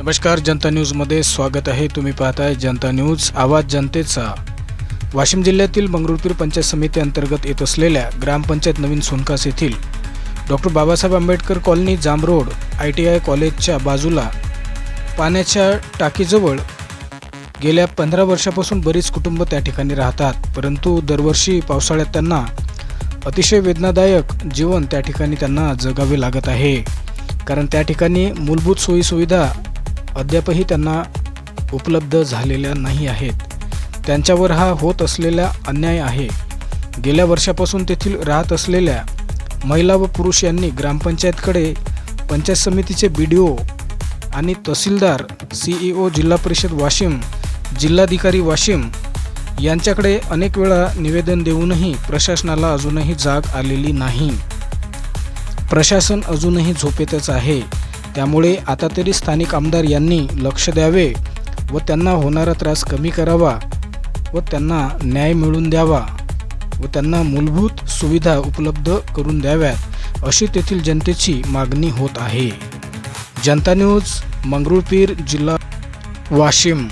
नमस्कार जनता न्यूजमध्ये स्वागत आहे. तुम्ही पाहताय जनता न्यूज आवाज जनतेचा. वाशिम जिल्ह्यातील मंगरुळपीर पंचायत समिती अंतर्गत येत असलेल्या ग्रामपंचायत नवीन सोनकास येथील doctor Babasaheb Ambedkar colony Jam road I T I कॉलेजच्या बाजूला पाण्याच्या टाकीजवळ गेल्या पंधरा वर्षापासून बरीच कुटुंब त्या ठिकाणी राहतात. परंतु दरवर्षी पावसाळ्यात त्यांना अतिशय वेदनादायक जीवन त्या ठिकाणी त्यांना जगावे लागत आहे. कारण त्या ठिकाणी मूलभूत सोयीसुविधा अद्यापही त्यांना उपलब्ध झालेल्या नाही आहेत. त्यांच्यावर हा होत असलेला अन्याय आहे. गेल्या वर्षापासून तेथील राहत असलेल्या महिला व पुरुष यांनी ग्रामपंचायतकडे पंचायत समितीचे बी डी ओ आणि तहसीलदार सी ई ओ जिल्हा परिषद वाशिम जिल्हाधिकारी वाशिम यांच्याकडे अनेक वेळा निवेदन देऊनही प्रशासनाला अजूनही जाग आलेली नाही. प्रशासन अजूनही झोपेतच आहे. त्यामुळे आता तरी स्थानिक आमदार यांनी लक्ष द्यावे व त्यांना होणारा त्रास कमी करावा व त्यांना न्याय मिळवून द्यावा व त्यांना मूलभूत सुविधा उपलब्ध करून द्याव्यात अशी तेथील जनतेची मागणी होत आहे. जनता न्यूज मंगरुळपीर जिल्हा वाशिम.